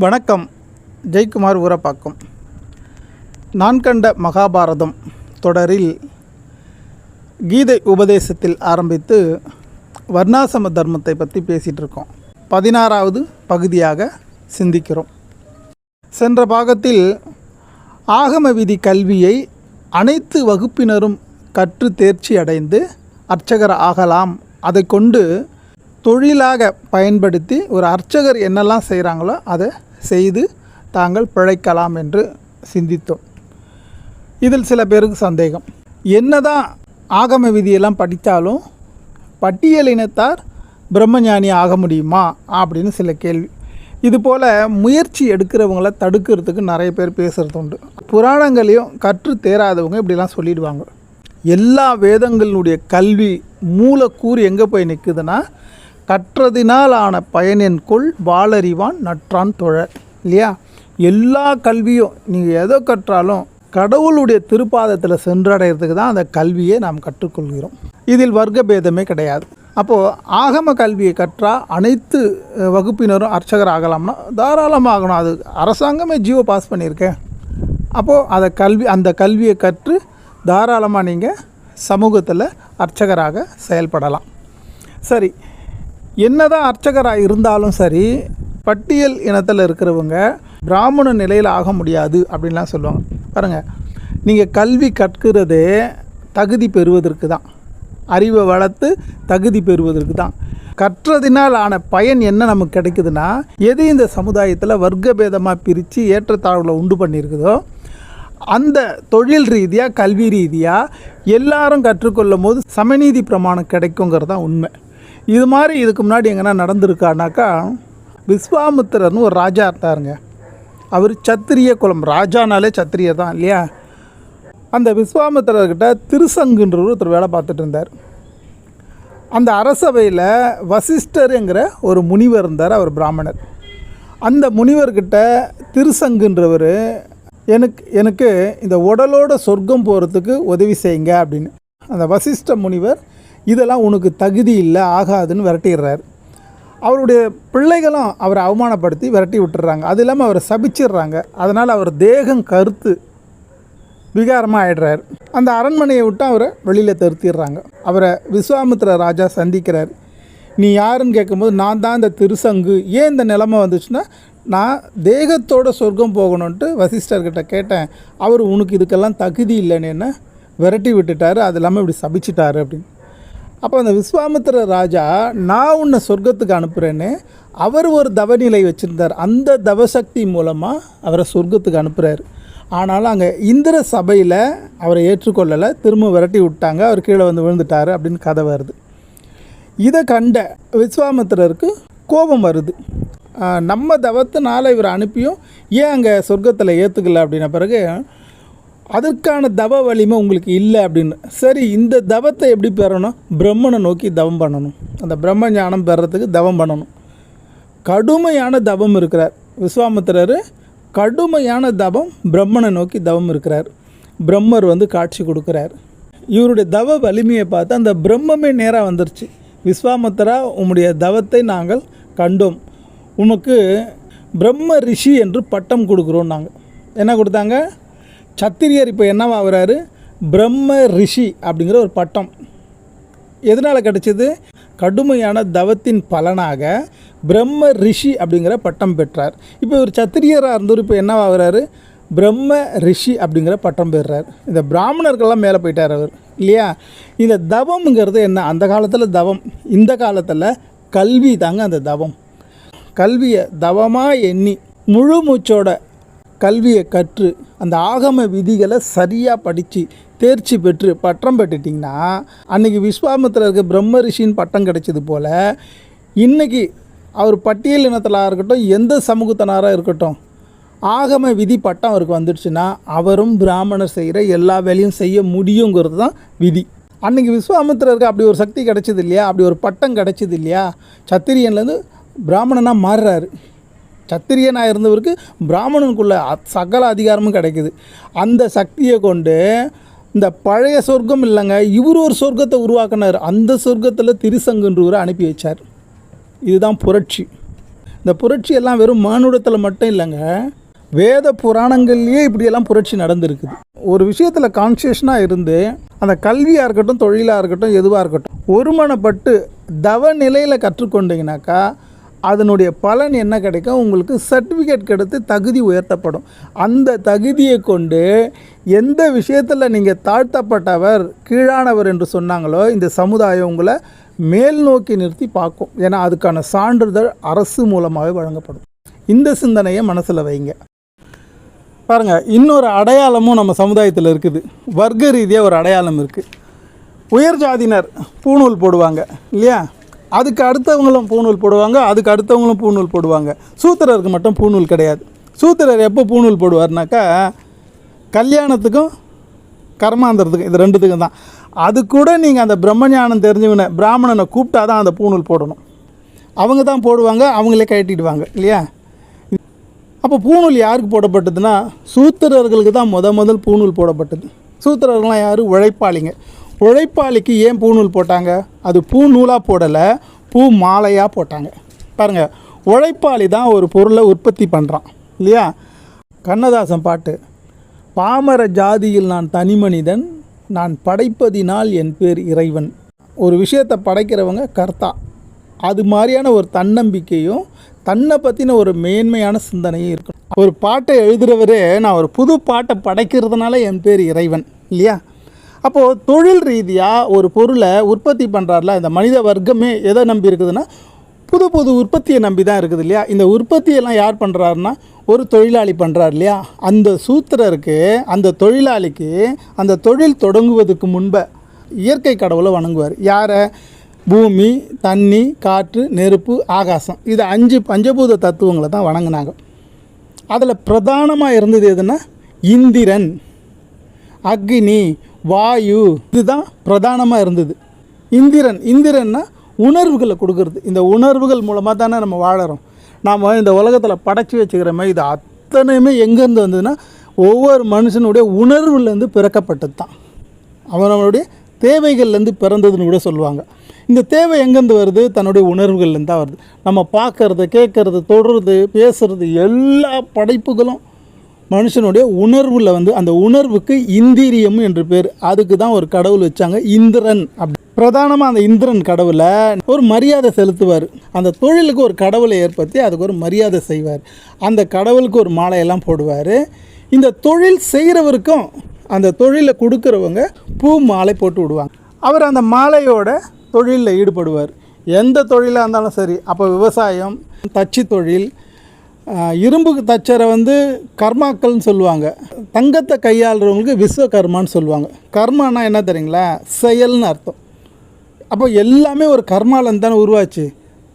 வணக்கம். ஜெயக்குமார் ஊரப்பாக்கம். நான் கண்ட மகாபாரதம் தொடரில் கீதை உபதேசத்தில் ஆரம்பித்து வர்ணாசம தர்மத்தை பற்றி பேசிகிட்டு இருக்கோம் பதினாறாவது பகுதியாக சிந்திக்கிறோம். சென்ற பாகத்தில் ஆகம விதி கல்வியை அனைத்து வகுப்பினரும் கற்று தேர்ச்சி அடைந்து அர்ச்சகர் ஆகலாம். அதை கொண்டு தொழிலாக பயன்படுத்தி ஒரு அர்ச்சகர் என்னெல்லாம் செய்கிறாங்களோ அதை செய்து தாங்கள் பிழைக்கலாம் என்று சிந்தித்தோம். இதில் சில பேருக்கு சந்தேகம். என்னதான் ஆகம விதியெல்லாம் படித்தாலும் பட்டியலினத்தார் பிரம்மஞானி ஆக முடியுமா அப்படின்னு சில கேள்வி. இது போல் முயற்சி எடுக்கிறவங்கள தடுக்கிறதுக்கு நிறைய பேர் பேசுகிறது உண்டு. புராணங்களையும் கற்று தேராதவங்க இப்படிலாம் சொல்லிடுவாங்க. எல்லா வேதங்களினுடைய கல்வி மூலக்கூறு எங்கே போய் நிற்குதுன்னா கற்றதினால் ஆன பயனின்குள் வாளறிவான் நற்றான் தொழல் இல்லையா? எல்லா கல்வியும் நீங்கள் எதை கற்றாலும் கடவுளுடைய திருப்பாதத்தில் சென்றடைகிறதுக்கு தான் அந்த கல்வியை நாம் கற்றுக்கொள்கிறோம். இதில் வர்க்க பேதமே கிடையாது. அப்போது ஆகம கல்வியை கற்றால் அனைத்து வகுப்பினரும் அர்ச்சகர் ஆகலாம்னா தாராளமாக ஆகணும் அது அரசாங்கமே ஜியோ பாஸ் பண்ணியிருக்கேன் அப்போது அதை கல்வி அந்த கல்வியை கற்று தாராளமாக நீங்கள் சமூகத்தில் அர்ச்சகராக செயல்படலாம். சரி என்னதான் அர்ச்சகராக இருந்தாலும் சரி பட்டியல் இனத்தில் இருக்கிறவங்க பிராமண நிலையில் ஆக முடியாது அப்படின்லாம் சொல்லுவாங்க. பாருங்கள் நீங்கள் கல்வி கற்கிறதே தகுதி பெறுவதற்கு தான். அறிவை வளர்த்து தகுதி பெறுவதற்கு தான். கற்றதினால் ஆன பயன் என்ன நமக்கு கிடைக்குதுன்னா எது இந்த சமுதாயத்தில் வர்க்க பேதமாக பிரித்து ஏற்றத்தாழ்வில் உண்டு பண்ணியிருக்குதோ அந்த தொழில் ரீதியாக கல்வி ரீதியாக எல்லாரும் கற்றுக்கொள்ளும் போது சமநீதி பிரமாணம் கிடைக்குங்கிறது தான் உண்மை. இது மாதிரி இதுக்கு முன்னாடி எங்கன்னா நடந்திருக்கானாக்கா விஸ்வாமித்திரர்னு ஒரு ராஜா இருந்தாருங்க. அவர் சத்திரிய குலம் ராஜானாலே சத்திரியர் தான் இல்லையா? அந்த விஸ்வாமித்திரர்கிட்ட திருசங்குன்ற ஒருத்தர் வேலை பார்த்துட்டு இருந்தார். அந்த அரசவையில் வசிஷ்டருங்கிற ஒரு முனிவர் இருந்தார் அவர் பிராமணர். அந்த முனிவர்கிட்ட திருசங்குன்றவர் எனக்கு எனக்கு இந்த உடலோட சொர்க்கம் போகிறதுக்கு உதவி செய்யுங்க அப்படின்னு. அந்த வசிஷ்ட முனிவர் இதெல்லாம் உனக்கு தகுதி இல்லை ஆகாதுன்னு விரட்டிடுறாரு. அவருடைய பிள்ளைகளும் அவரை அவமானப்படுத்தி விரட்டி விட்டுறாங்க அது இல்லாமல் அவரை சபிச்சிடுறாங்க. அதனால் அவர் தேகம் கருத்து விகாரமாக ஆயிடுறாரு. அந்த அரண்மனையை விட்டு அவரை வெளியில் தருத்திடுறாங்க. அவரை விஸ்வாமித்திர ராஜா சந்திக்கிறார். நீ யாருன்னு கேட்கும்போது நான் தான் இந்த திருசங்கு. ஏன் இந்த நிலமை வந்துச்சுன்னா நான் தேகத்தோட சொர்க்கம் போகணுன்ட்டு வசிஷ்டர்கிட்ட கேட்டேன். அவர் உனக்கு இதுக்கெல்லாம் தகுதி இல்லைன்னு என்ன விரட்டி விட்டுட்டார். அது இல்லாமல் இப்படி சபிச்சிட்டாரு அப்படின்னு. அப்போ அந்த விஸ்வாமித்திர ராஜா நான் உன்னை சொர்க்கத்துக்கு அனுப்புகிறேன்னு அவர் ஒரு தவநிலை வச்சுருந்தார். அந்த தவசக்தி மூலமாக அவரை சொர்க்கத்துக்கு அனுப்புகிறாரு ஆனாலும் அங்கே இந்திர சபையில் அவரை ஏற்றுக்கொள்ளலை. திரும்ப விரட்டி விட்டாங்க. அவர் கீழே வந்து விழுந்துட்டார் அப்படின்னு கதை வருது. இதை கண்ட விஸ்வாமித்திரருக்கு கோபம் வருது. நம்ம தவத்தினால இவரை அனுப்பியும் ஏன் அங்கே சொர்க்கத்தில் ஏற்றுக்கல அப்படின்ன பிறகு அதற்கான தவ வலிமை உங்களுக்கு இல்லை அப்படின்னு. சரி இந்த தவத்தை எப்படி பெறணும்? பிரம்மனை நோக்கி தவம் பண்ணணும். அந்த பிரம்ம ஞானம் பெறத்துக்கு தவம் பண்ணணும். கடுமையான தவம் இருக்கிறார். விஸ்வாமித்திரர் கடுமையான தவம் பிரம்மனை நோக்கி தவம் இருக்கிறார். பிரம்மர் வந்து காட்சி கொடுக்குறார். இவருடைய தவ வலிமையை பார்த்து அந்த பிரம்மமே நேராக வந்துருச்சு. விஸ்வாமித்திரா உம்முடைய தவத்தை நாங்கள் கண்டோம். உமக்கு பிரம்ம ரிஷி என்று பட்டம் கொடுக்குறோம் நாங்கள். என்ன கொடுத்தாங்க? சத்திரியர் இப்போ என்னவாகிறாரு பிரம்ம ரிஷி அப்படிங்கிற ஒரு பட்டம். எதனால் கிடச்சிது? கடுமையான தவத்தின் பலனாக பிரம்ம ரிஷி அப்படிங்கிற பட்டம் பெற்றார். இப்போ ஒரு சத்திரியராக இருந்தவர் இப்போ என்னவாகிறாரு பிரம்ம ரிஷி அப்படிங்கிற பட்டம் பெறுறார். இந்த பிராமணர்கள்லாம் மேலே போயிட்டார் அவர் இல்லையா? இந்த தவம்ங்கிறது என்ன? அந்த காலத்தில் தவம் இந்த காலத்தில் கல்வி தாங்க அந்த தவம். கல்வியை தவமாக எண்ணி முழு மூச்சோட கல்வியை கற்று அந்த ஆகம விதிகளை சரியாக படித்து தேர்ச்சி பெற்று பட்டம் பெற்றுட்டிங்கன்னா அன்றைக்கி விஸ்வாமித்திரருக்கு பிரம்ம ரிஷின்னு பட்டம் கிடைச்சது போல் இன்றைக்கி அவர் பட்டியல் இனத்தலாக இருக்கட்டும் எந்த சமூகத்தினராக இருக்கட்டும் ஆகம விதி பட்டம் அவருக்கு வந்துடுச்சுன்னா அவரும் பிராமணர் செய்கிற எல்லா வேலையும் செய்ய முடியுங்கிறது தான் விதி. அன்றைக்கி விஸ்வாமித்திரருக்கு அப்படி ஒரு சக்தி கிடைச்சது இல்லையா? அப்படி ஒரு பட்டம் கிடைச்சது இல்லையா? சத்திரியன்லேருந்து பிராமணனாக மாறுறாரு. சத்திரியனாக இருந்தவருக்கு பிராமணனுக்குள்ள அ- சகல அதிகாரமும் கிடைக்குது. அந்த சக்தியை கொண்டு இந்த பழைய சொர்க்கம் இல்லைங்க இவர் ஒரு சொர்க்கத்தை உருவாக்கினார். அந்த சொர்க்கத்தில் திருசங்குன்றவரை அனுப்பி வச்சார். இதுதான் புரட்சி. இந்த புரட்சி எல்லாம் வெறும் மானுடத்தில் மட்டும் இல்லைங்க வேத புராணங்கள்லேயே இப்படியெல்லாம் புரட்சி நடந்திருக்குது. ஒரு விஷயத்தில் கான்சியஸ்னாக இருந்து அந்த கல்வியாக இருக்கட்டும் தொழிலாக இருக்கட்டும் எதுவாக இருக்கட்டும் ஒருமனப்பட்டு தவ நிலையில் கற்றுக்கொண்டீங்கனாக்கா அதனுடைய பலன் என்ன கிடைக்கும்? உங்களுக்கு சர்டிஃபிகேட் கிடைத்து தகுதி உயர்த்தப்படும். அந்த தகுதியை கொண்டு எந்த விஷயத்தில் நீங்கள் தாழ்த்தப்பட்டவர் கீழானவர் என்று சொன்னாங்களோ இந்த சமுதாயம் உங்களை மேல் நோக்கி நிறுத்தி பார்க்கும். ஏன்னா அதுக்கான சான்றிதழ் அரசு மூலமாகவே வழங்கப்படும். இந்த சிந்தனையை மனசில் வைங்க. பாருங்கள் இன்னொரு அடையாளமும் நம்ம சமுதாயத்தில் இருக்குது. வர்க்க ரீதியாக ஒரு அடையாளம் இருக்குது உயர் ஜாதியினர் பூணூல் போடுவாங்க இல்லையா? அதுக்கு அடுத்தவங்களும் பூநூல் போடுவாங்க அதுக்கு அடுத்தவங்களும் பூணூல் போடுவாங்க. சூத்திரருக்கு மட்டும் பூநூல் கிடையாது. சூத்திரர் எப்போ பூநூல் போடுவார்னாக்கா கல்யாணத்துக்கும் கர்மாந்திரத்துக்கும் இது ரெண்டுத்துக்கும் தான். அது கூட நீங்கள் அந்த பிரம்மஞானம் தெரிஞ்சவனை பிராமணனை கூப்பிட்டா தான் அந்த பூநூல் போடணும். அவங்க தான் போடுவாங்க அவங்களே கட்டிடுவாங்க இல்லையா? அப்போ பூநூல் யாருக்கு போடப்பட்டதுன்னா சூத்திரர்களுக்கு தான் முத முதல் பூநூல் போடப்பட்டது. சூத்திரர்கள்லாம் யார்? உழைப்பாளிங்க. உழைப்பாளிக்கு ஏன் பூநூல் போட்டாங்க? அது பூ நூலாக போடலை பூ மாலையாக போட்டாங்க. பாருங்கள் உழைப்பாளி தான் ஒரு பொருளை உற்பத்தி பண்ணுறான் இல்லையா? கண்ணதாசன் பாட்டு பாமர ஜாதியில் நான் தனி மனிதன் நான் படைப்பதினால் என் பேர் இறைவன். ஒரு விஷயத்தை படைக்கிறவங்க கர்த்தா. அது மாதிரியான ஒரு தன்னம்பிக்கையும் தன்னை பற்றின ஒரு மேன்மையான சிந்தனையும் இருக்கணும். ஒரு பாட்டை எழுதுகிறவரே நான் ஒரு புது பாட்டை படைக்கிறதுனால என் பேர் இறைவன் இல்லையா? அப்போது தொழில் ரீதியாக ஒரு பொருளை உற்பத்தி பண்ணுறாருல இந்த மனித வர்க்கமே எதை நம்பி இருக்குதுன்னா புது புது உற்பத்தியை நம்பி தான் இருக்குது இல்லையா? இந்த உற்பத்தியெல்லாம் யார் பண்ணுறாருன்னா ஒரு தொழிலாளி பண்ணுறார் இல்லையா? அந்த சூத்திரருக்கு அந்த தொழிலாளிக்கு அந்த தொழில் தொடங்குவதற்கு முன்பே இயற்கை கடவுளை வணங்குவார். யாரை? பூமி தண்ணி காற்று நெருப்பு ஆகாசம். இது அஞ்சு பஞ்சபூத தத்துவங்களை தான் வணங்கினாங்க. அதில் பிரதானமாக இருந்தது எதுன்னா இந்திரன் அக்னி வாயு. இதுதான் பிரதானமாக இருந்தது. இந்திரன் இந்திரன்னா உணர்வுகளை கொடுக்கறது. இந்த உணர்வுகள் மூலமாக தானே நம்ம வாழறோம். நாம் இந்த உலகத்தில் படைச்சி வச்சுக்கிறோமே இது அத்தனையுமே எங்கேருந்து வந்ததுன்னா ஒவ்வொரு மனுஷனுடைய உணர்வுலேருந்து பிறக்கப்பட்டது தான் அவனவனுடைய தேவைகள்லேருந்து பிறந்ததுன்னு கூட சொல்லுவாங்க. இந்த தேவை எங்கேருந்து வருது? தன்னுடைய உணர்வுகள்லேருந்து தான் வருது. நம்ம பார்க்கறது கேட்குறது தொடுறது பேசுறது எல்லா படைப்புகளும் மனுஷனுடைய உணர்வில் வந்து அந்த உணர்வுக்கு இந்திரியம் என்று பேர். அதுக்கு தான் ஒரு கடவுள் வச்சாங்க இந்திரன் அப்படி பிரதானமாக அந்த இந்திரன் கடவுளை ஒரு மரியாதை செலுத்துவார். அந்த தொழிலுக்கு ஒரு கடவுளை ஏற்படுத்தி அதுக்கு ஒரு மரியாதை செய்வார். அந்த கடவுளுக்கு ஒரு மாலையெல்லாம் போடுவார். இந்த தொழில் செய்கிறவருக்கும் அந்த தொழிலை கொடுக்குறவங்க பூ மாலை போட்டு விடுவாங்க. அவர் அந்த மாலையோட தொழிலில் ஈடுபடுவார். எந்த தொழிலாக இருந்தாலும் சரி அப்போ விவசாயம் தச்சு தொழில் இரும்பு இரும்புக்கு தச்சரை வந்து கர்மாக்கள்னு சொல்லுவாங்க. தங்கத்தை கையாளுறவங்களுக்கு விஸ்வகர்மான்னு சொல்லுவாங்க. கர்மானா என்ன தெரியுங்களா? செயல்னு அர்த்தம். அப்போ எல்லாமே ஒரு கர்மாலன் தானே உருவாச்சு.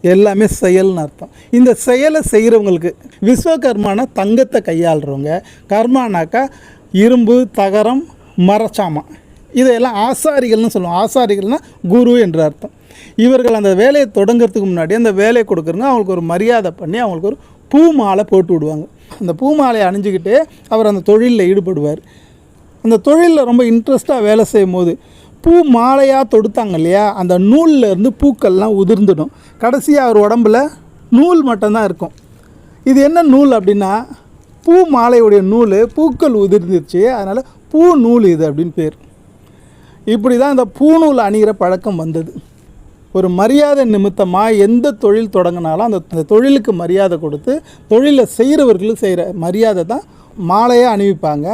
எல்லாமே செயல்னு அர்த்தம். இந்த செயலை செய்கிறவங்களுக்கு விஸ்வகர்மானா தங்கத்தை கையாளுறவங்க. கர்மானாக்கா இரும்பு தகரம் மரச்சாமான் இதையெல்லாம் ஆசாரிகள்னு சொல்லுவோம். ஆசாரிகள்னா குரு என்று அர்த்தம். இவர்கள் அந்த வேலையை தொடங்கிறதுக்கு முன்னாடி அந்த வேலையை கொடுக்குறங்க அவங்களுக்கு ஒரு மரியாதை பண்ணி அவங்களுக்கு ஒரு பூ மாலை போட்டு விடுவாங்க. அந்த பூ மாலையை அணிஞ்சிக்கிட்டு அவர் அந்த தொழிலில் ஈடுபடுவார். அந்த தொழிலில் ரொம்ப இன்ட்ரெஸ்ட்டாக வேலை செய்யும் போது பூ மாலையாக தொடுத்தாங்க இல்லையா அந்த நூல்ல இருந்து பூக்கள்லாம் உதிர்ந்துடும். கடைசியாக அவர் உடம்புல நூல் மட்டும்தான் இருக்கும். இது என்ன நூல் அப்படின்னா பூ மாலையுடைய நூல் பூக்கள் உதிர்ந்துருச்சு அதனால் பூ நூல் இது அப்படின்னு பேர். இப்படி தான் இந்த பூநூல் அணிகிற பழக்கம் வந்தது. ஒரு மரியாதை நிமித்தமாக எந்த தொழில் தொடங்கினாலும் அந்த தொழிலுக்கு மரியாதை கொடுத்து தொழிலை செய்கிறவர்களுக்கு செய்கிற மரியாதை தான் மாலையாக அணிவிப்பாங்க.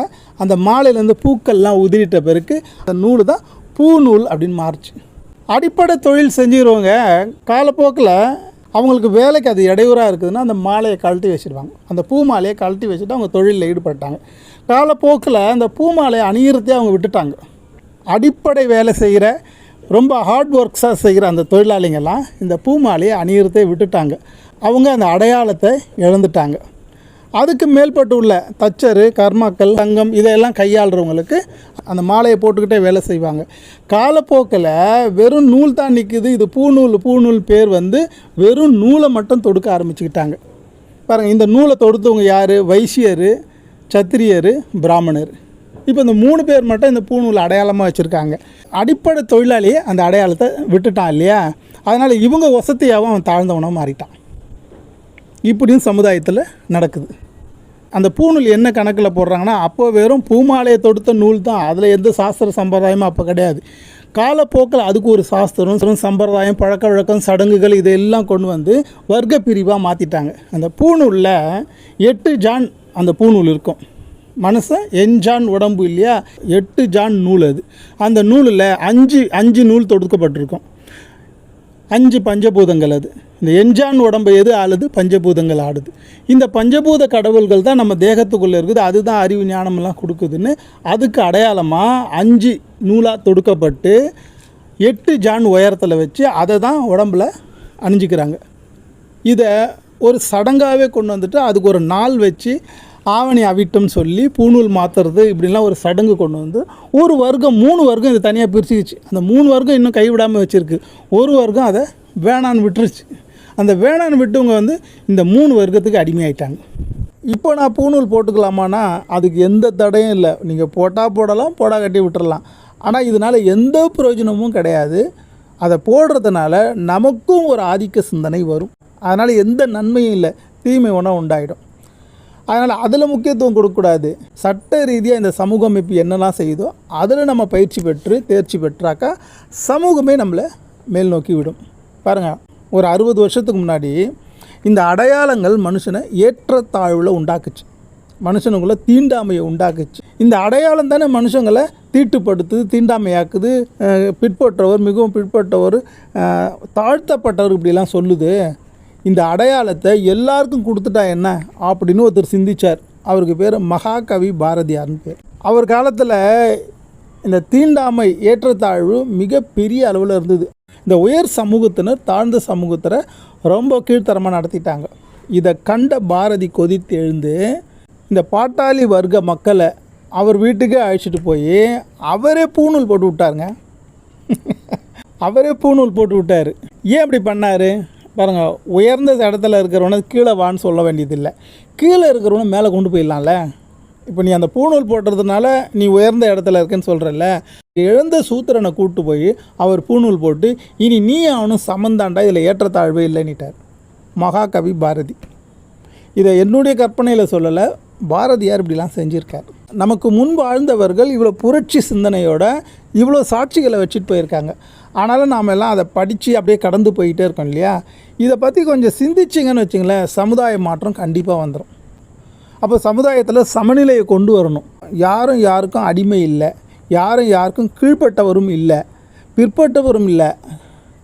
அந்த மாலையிலேருந்து பூக்கள்லாம் உதிரிட்ட பிறகு அந்த நூல் தான் பூ நூல் அப்படின்னு மாறுச்சு. அடிப்படை தொழில் செஞ்சுக்கிறவங்க காலப்போக்கில் அவங்களுக்கு வேலைக்கு அது இடையூறாக இருக்குதுன்னா அந்த மாலையை கழட்டி வச்சுருவாங்க அந்த பூ மாலையை கழட்டி வச்சுட்டு அவங்க தொழிலில் ஈடுபட்டாங்க. காலப்போக்கில் அந்த பூ மாலையை அணியிறதே அவங்க விட்டுட்டாங்க. அடிப்படை வேலை செய்கிற ரொம்ப ஹார்ட் ஒர்க்ஸாக செய்கிற அந்த தொழிலாளிங்கெல்லாம் இந்த பூ மாலையை அணியிறதே விட்டுட்டாங்க. அவங்க அந்த அடையாளத்தை இழந்துட்டாங்க. அதுக்கு மேற்பட்டு உள்ள தச்சர் கர்மாக்கள் தங்கம் இதையெல்லாம் கையாளுறவங்களுக்கு அந்த மாலையை போட்டுக்கிட்டே வேலை செய்வாங்க. காலப்போக்கில் வெறும் நூல் தான் நிற்குது இது பூநூல் பூநூல் பேர் வந்து வெறும் நூலை மட்டும் தொடுக்க ஆரம்பிச்சுக்கிட்டாங்க. பாருங்கள் இந்த நூலை தொடுத்தவங்க யார்? வைசியர் சத்திரியர் பிராமணர். இப்போ இந்த மூணு பேர் மட்டும் இந்த பூநூல் அடையாளமாக வச்சுருக்காங்க. அடிப்படை தொழிலாளி அந்த அடையாளத்தை விட்டுட்டான் இல்லையா? அதனால் இவங்க வசதியாகவும் அவன் தாழ்ந்தவனாக மாறிட்டான். இப்படியும் சமுதாயத்தில் நடக்குது. அந்த பூநூல் என்ன கணக்கில் போடுறாங்கன்னா அப்போ வெறும் பூமாலையை தொடுத்த நூல் தான். அதில் எந்த சாஸ்திர சம்பிரதாயமும் அப்போ கிடையாது. காலப்போக்கில் அதுக்கு ஒரு சாஸ்திரம் சம்பிரதாயம் பழக்க வழக்கம் சடங்குகள் இதெல்லாம் கொண்டு வந்து வர்க்க பிரிவாக மாற்றிட்டாங்க அந்த பூநூலில் எட்டு ஜான் அந்த பூநூல் இருக்கும். மனுஷன் எஞ்சான் உடம்பு இல்லையா? எட்டு ஜான் நூல் அது. அந்த நூலில் அஞ்சு அஞ்சு நூல் தொடுக்கப்பட்டிருக்கும். அஞ்சு பஞ்சபூதங்கள் அது. இந்த எஞ்சான் உடம்பை எது ஆளுது? பஞ்சபூதங்கள் ஆடுது. இந்த பஞ்சபூத கடவுள்கள் தான் நம்ம தேகத்துக்குள்ளே இருக்குது. அதுதான் அறிவு ஞானமெல்லாம் கொடுக்குதுன்னு அதுக்கு அடையாளமாக அஞ்சு நூலாக தொடுக்கப்பட்டு எட்டு ஜான் உயரத்தில் வச்சு அதை தான் உடம்பில் அணிஞ்சிக்கிறாங்க. இதை ஒரு சடங்காகவே கொண்டு வந்துட்டு அதுக்கு ஒரு நாள் வச்சு ஆவணி அவிட்டம் சொல்லி பூணூல் மாற்றுறது இப்படிலாம் ஒரு சடங்கு கொண்டு வந்து ஒரு வர்க்கம் மூணு வர்க்கம் இது தனியாக பிரிச்சுக்கிச்சு. அந்த மூணு வர்க்கம் இன்னும் கைவிடாமல் வச்சுருக்கு. ஒரு வர்க்கம் அதை வேணான்னு விட்டுருச்சு. அந்த வேணான்னு விட்டவங்க வந்து இந்த மூணு வர்க்கத்துக்கு அடிமையாயிட்டாங்க. இப்போ நான் பூணூல் போட்டுக்கலாமான்னா அதுக்கு எந்த தடையும் இல்லை. நீங்கள் போட்டால் போடலாம் போடா கட்டி விட்டுறலாம். ஆனால் இதனால் எந்த பிரயோஜனமும் கிடையாது. அதை போடுறதுனால நமக்கும் ஒரு ஆதிக்க சிந்தனை வரும். அதனால் எந்த நன்மையும் இல்லை. தீமை ஒன்றா உண்டாயிடும். அதனால் அதில் முக்கியத்துவம் கொடுக்கக்கூடாது. சட்ட ரீதியாக இந்த சமூக அமைப்பு என்னெல்லாம் செய்யுதோ அதில் நம்ம பயிற்சி பெற்று தேர்ச்சி பெற்றாக்கா சமூகமே நம்மளை மேல் நோக்கி விடும். பாருங்கள் ஒரு அறுபது வருஷத்துக்கு முன்னாடி இந்த அடையாளங்கள் மனுஷனை ஏற்றத்தாழ்வில் உண்டாக்குச்சு. மனுஷனுக்குள்ளே தீண்டாமையை உண்டாக்குச்சு. இந்த அடையாளம் தானே மனுஷங்களை தீட்டுப்படுத்துது தீண்டாமையாக்குது. பிற்பற்றவர் மிகவும் பிற்பட்டவர் தாழ்த்தப்பட்டவர் இப்படிலாம் சொல்லுது. இந்த அடையாளத்தை எல்லாருக்கும் கொடுத்துட்டா என்ன? அப்படின்னு ஒருத்தர் சிந்திச்சார். அவருக்கு பேர் மகாகவி பாரதியார்னு பேர். அவர் காலத்தில் இந்த தீண்டாமை ஏற்றத்தாழ்வு மிகப்பெரிய அளவில் இருந்தது. இந்த உயர் சமூகத்தினர் தாழ்ந்த சமூகத்தினரை ரொம்ப கீழ்த்தரமாக நடத்திட்டாங்க. இதை கண்ட பாரதி கொதித்து எழுந்து இந்த பாட்டாளி வர்க்க மக்களை அவர் வீட்டுக்கே அழைச்சிட்டு போய் அவரே பூணூல் போட்டு விட்டாருங்க. அவரே பூணூல் போட்டு விட்டார். ஏன் அப்படி பண்ணார்? பாருங்கள் உயர்ந்த இடத்துல இருக்கிறவனை கீழே வான்னு சொல்ல வேண்டியதில்லை. கீழே இருக்கிறவனை மேலே கொண்டு போயிடலாம்ல. இப்போ நீ அந்த பூணூல் போட்டுறதுனால நீ உயர்ந்த இடத்துல இருக்கேன்னு சொல்கிறல்ல இழந்த சூத்திரனை கூப்பிட்டு போய் அவர் பூணூல் போட்டு இனி நீ அவனும் சமந்தாண்டா இதில் ஏற்றத்தாழ்வே இல்லைன்னுட்டார். மகாகவி பாரதி. இதை என்னுடைய கற்பனையில் சொல்லலை பாரதியார் இப்படிலாம் செஞ்சுருக்கார்? நமக்கு முன்பு வாழ்ந்தவர்கள் இவ்வளோ புரட்சி சிந்தனையோட இவ்வளோ சாட்சிகளை வச்சுட்டு போயிருக்காங்க. ஆனாலும் நாம் எல்லாம் அதை படித்து அப்படியே கடந்து போயிட்டே இருக்கோம் இல்லையா? இதை பற்றி கொஞ்சம் சிந்திச்சிங்கன்னு வச்சுங்களேன் சமுதாய மாற்றம் கண்டிப்பாக வந்துடும் அப்போ சமுதாயத்தில் சமநிலையை கொண்டு வரணும். யாரும் யாருக்கும் அடிமை இல்லை. யாரும் யாருக்கும் கீழ்ப்பட்டவரும் இல்லை. பிற்பட்டவரும் இல்லை.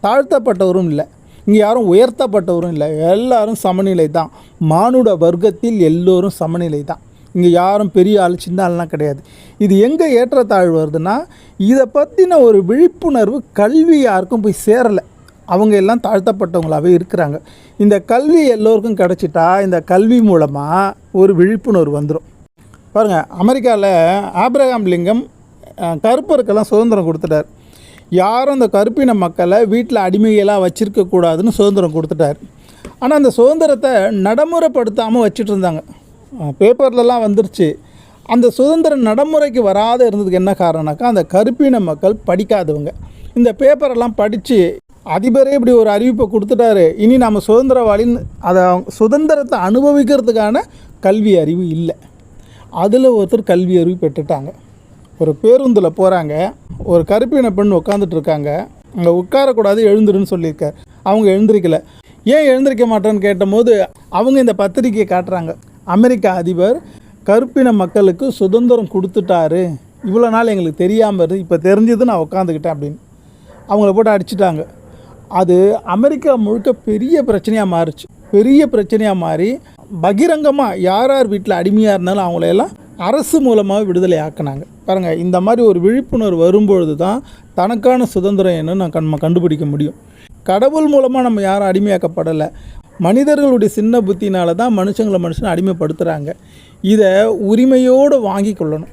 தாழ்த்தப்பட்டவரும் இல்லை. இங்கே யாரும் உயர்த்தப்பட்டவரும் இல்லை. எல்லோரும் சமநிலை தான் மானுட வர்க்கத்தில் எல்லோரும் சமநிலை தான் இங்கே யாரும் பெரிய ஆள் சின்ன ஆள்லாம் கிடையாது. இது எங்கே ஏற்றத்தாழ்வு வருதுன்னா இதை பற்றின ஒரு விழிப்புணர்வு கல்வி யாருக்கும் போய் சேரலை. அவங்க எல்லாம் தாழ்த்தப்பட்டவங்களாகவே இருக்கிறாங்க. இந்த கல்வி எல்லோருக்கும் கிடச்சிட்டா இந்த கல்வி மூலமாக ஒரு விழிப்புணர்வு வந்துடும் பாருங்கள் அமெரிக்காவில் ஆப்ரகாம் லிங்கம் கருப்பருக்கெல்லாம் சுதந்திரம் கொடுத்துட்டார். யாரும் அந்த கருப்பின மக்களை வீட்டில் அடிமைகளாக வச்சுருக்கக்கூடாதுன்னு சுதந்திரம் கொடுத்துட்டார். ஆனால் அந்த சுதந்திரத்தை நடைமுறைப்படுத்தாமல் வச்சுட்டு இருந்தாங்க. பேப்பர்லலாம் வந்துருச்சு. அந்த சுதந்திர நடைமுறைக்கு வராத இருந்ததுக்கு என்ன காரணம்னாக்கா அந்த கருப்பின மக்கள் படிக்காதவங்க. இந்த பேப்பரெல்லாம் படித்து அதிபரே இப்படி ஒரு அறிவிப்பை கொடுத்துட்டாரு. இனி நம்ம சுதந்திரவாளின்னு அதை அவங்க சுதந்திரத்தை அனுபவிக்கிறதுக்கான கல்வி அறிவு இல்லை. அதில் ஒருத்தர் கல்வி அறிவு பெற்றுட்டாங்க. ஒரு பேருந்தில் போகிறாங்க ஒரு கருப்பின பெண் உட்காந்துட்டு இருக்காங்க. அங்கே உட்காரக்கூடாது எழுந்துருன்னு சொல்லியிருக்கார். அவங்க எழுந்திருக்கல. ஏன் எழுந்திருக்க மாட்டேன்னு கேட்டபோது அவங்க இந்த பத்திரிக்கையை காட்டுறாங்க. அமெரிக்கா அதிபர் கருப்பின மக்களுக்கு சுதந்திரம் கொடுத்துட்டாரு. இவ்வளோ நாள் எங்களுக்கு தெரியாமல் இருந்து இப்போ தெரிஞ்சது நான் உட்காந்துக்கிட்டேன் அப்படின்னு. அவங்கள போட்டு அடிச்சிட்டாங்க. அது அமெரிக்கா முழுக்க பெரிய பிரச்சனையாக மாறுச்சு. பெரிய பிரச்சனையாக மாறி பகிரங்கமாக யார் யார் வீட்டில் அடிமையாக இருந்தாலும் அவங்களையெல்லாம் அரசு மூலமாக விடுதலை ஆக்குனாங்க. பாருங்கள் இந்த மாதிரி ஒரு விழிப்புணர்வு வரும்பொழுது தான் தனக்கான சுதந்திரம் என்னன்னு நான் கண் கண்டுபிடிக்க முடியும். கடவுள் மூலமாக நம்ம யாரும் அடிமையாக்கப்படலை. மனிதர்களுடைய சின்ன புத்தினால தான் மனுஷங்களை மனுஷனை அடிமைப்படுத்துகிறாங்க இதை உரிமையோடு வாங்கி கொள்ளணும்.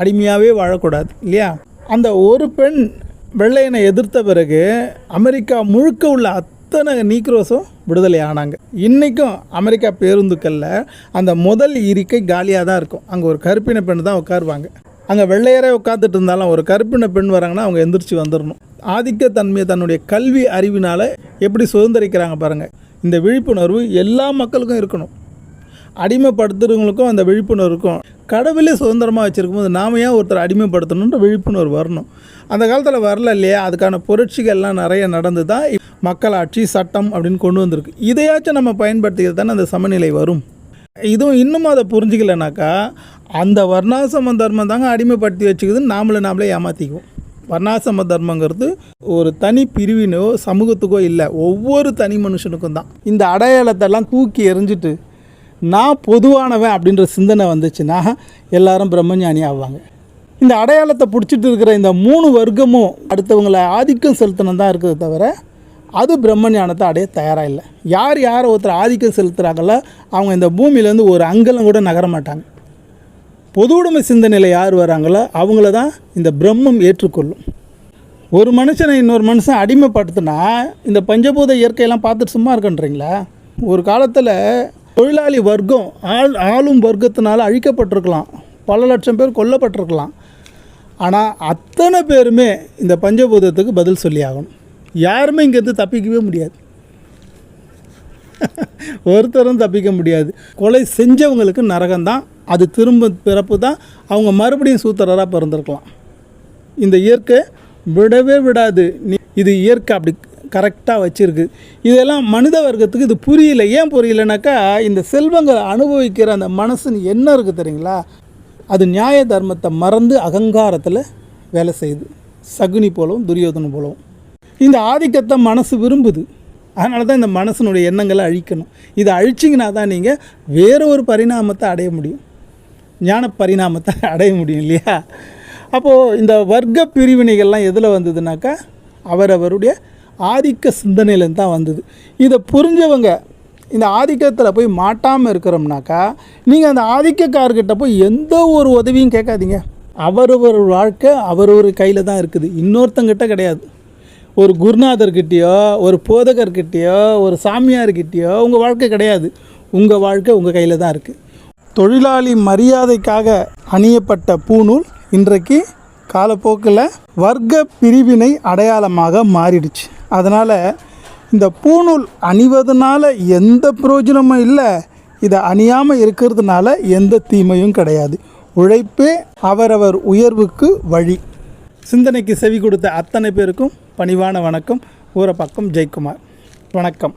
அடிமையாகவே வாழக்கூடாது இல்லையா? அந்த ஒரு பெண் வெள்ளையனை எதிர்த்த பிறகு அமெரிக்கா முழுக்க உள்ள அத்தனை நீக்ரோஸும் விடுதலை ஆனாங்க. இன்றைக்கும் அமெரிக்கா பேருந்துக்களில் அந்த முதல் இருக்கை காலியாக தான் இருக்கும். அங்கே ஒரு கருப்பின பெண் தான் உட்காருவாங்க. அங்கே வெள்ளையரே உட்காந்துட்டு இருந்தாலும் ஒரு கருப்பின பெண் வராங்கன்னா அவங்க எந்திரிச்சு வந்துடணும் ஆதிக்கத்தன்மையை தன்னுடைய கல்வி அறிவினால் எப்படி சுதந்திரிக்கிறாங்க பாருங்கள் இந்த விழிப்புணர்வு எல்லா மக்களுக்கும் இருக்கணும். அடிமைப்படுத்துறவங்களுக்கும் அந்த விழிப்புணர்வு இருக்கும். கடவுளே சுதந்திரமாக வச்சுருக்கும்போது நாம ஏன் ஒருத்தர் அடிமைப்படுத்தணுன்ற விழிப்புணர்வு வரணும். அந்த காலத்தில் வரல இல்லையா? அதுக்கான புரட்சிகள்லாம் நிறைய நடந்து தான் மக்களாட்சி சட்டம் அப்படின்னு கொண்டு வந்திருக்கு. இதையாச்சும் நம்ம பயன்படுத்திக்கிறது தானே அந்த சமநிலை வரும். இதுவும் இன்னும் அதை புரிஞ்சிக்கலைனாக்கா அந்த வர்ணாசம தர்மம் தாங்க அடிமைப்படுத்தி வச்சுக்குதுன்னு நாமளை நாமளே ஏமாற்றிக்குவோம் வர்ணாசிரம தர்மங்கிறது ஒரு தனி பிரிவினோ சமூகத்துக்கோ இல்லை. ஒவ்வொரு தனி மனுஷனுக்கும் தான். இந்த அடையாளத்தெல்லாம் தூக்கி எறிஞ்சிட்டு நான் பொதுவானவன் அப்படின்ற சிந்தனை வந்துச்சுன்னா எல்லாரும் பிரம்மஞானி ஆவாங்க. இந்த அடையாளத்தை பிடிச்சிட்டு இருக்கிற இந்த மூணு வர்க்கமும் அடுத்தவங்களை ஆதிக்கம் செலுத்தணும் தான் இருக்குது தவிர அது பிரம்ம ஞானத்தை அடைய தயாராக இல்லை. யார் யார் ஒருத்தர் ஆதிக்கம் செலுத்துகிறாங்களோ அவங்க இந்த பூமியிலேருந்து ஒரு அங்கலம் கூட நகர மாட்டாங்க. பொது உடைமை சிந்தனையில் யார் வராங்களோ அவங்கள தான் இந்த பிரம்மம் ஏற்றுக்கொள்ளும். ஒரு மனுஷனை இன்னொரு மனுஷன் அடிமைப்படுத்தினா இந்த பஞ்சபூத இயற்கையெல்லாம் பார்த்துட்டு சும்மா இருக்கன்றீங்களா? ஒரு காலத்தில் தொழிலாளி வர்க்கம் ஆள் ஆளும் வர்க்கத்தினால் அழிக்கப்பட்டிருக்கலாம். பல லட்சம் பேர் கொல்லப்பட்டிருக்கலாம். ஆனால் அத்தனை பேருமே இந்த பஞ்சபூதத்துக்கு பதில் சொல்லி ஆகணும். யாருமே இங்கேருந்து தப்பிக்கவே முடியாது. ஒருத்தரும் தப்பிக்க முடியாது. கொலை செஞ்சவங்களுக்கு நரகம்தான் அது திரும்ப பிறப்பு தான் அவங்க மறுபடியும் சூத்திரராக பிறந்திருக்கலாம். இந்த இயற்கை விடவே விடாது. நீ இது இயற்கை அப்படி கரெக்டாக வச்சுருக்கு. இதெல்லாம் மனித வர்க்கத்துக்கு இது புரியல. ஏன் புரியலனாக்கா இந்த செல்வங்களை அனுபவிக்கிற அந்த மனசுன்னு என்ன இருக்குது தெரியுங்களா? அது நியாய தர்மத்தை மறந்து அகங்காரத்தில் வேலை செய்யுது. சகுனி போலவும் துரியோதனம் போலவும். இந்த ஆதிக்கத்தை மனசு விரும்புது. அதனால தான் இந்த மனசனுடைய எண்ணங்களை அழிக்கணும். இதை அழிச்சிங்கன்னா தான் நீங்கள் வேற ஒரு பரிணாமத்தை அடைய முடியும். ஞான பரிணாமத்தை அடைய முடியும் இல்லையா? அப்போது இந்த வர்க்க பிரிவினைகள்லாம் எதில் வந்ததுனாக்கா அவரவருடைய ஆதிக்க சிந்தனையிலேருந்து தான் வந்தது. இதை புரிஞ்சவங்க இந்த ஆதிக்கத்தில் போய் மாட்டாமல் இருக்கிறோம்னாக்கா நீங்கள் அந்த ஆதிக்கக்காரர்கிட்ட போய் எந்த ஒரு உதவியும் கேட்காதீங்க. அவரவர் வாழ்க்கை அவரவர் கையில் தான் இருக்குது. இன்னொருத்தங்கிட்ட கிடையாது. ஒரு குருநாதர்கிட்டயோ ஒரு போதகர்கிட்டயோ ஒரு சாமியார்கிட்டயோ உங்கள் வாழ்க்கை கிடையாது. உங்கள் வாழ்க்கை உங்கள் கையில் தான் இருக்குது தொழிலாளி மரியாதைக்காக அணியப்பட்ட பூநூல் இன்றைக்கு காலப்போக்கில் வர்க்க பிரிவினை அடையாளமாக மாறிடுச்சு. அதனால் இந்த பூநூல் அணிவதனால எந்த பிரயோஜனமும் இல்லை. இதை அணியாமல் இருக்கிறதுனால எந்த தீமையும் கிடையாது. உழைப்பே அவரவர் உயர்வுக்கு வழி. சிந்தனைக்கு செவி கொடுத்த அத்தனை பேருக்கும் பணிவான வணக்கம். ஊரப்பாக்கம் ஜெயக்குமார். வணக்கம்.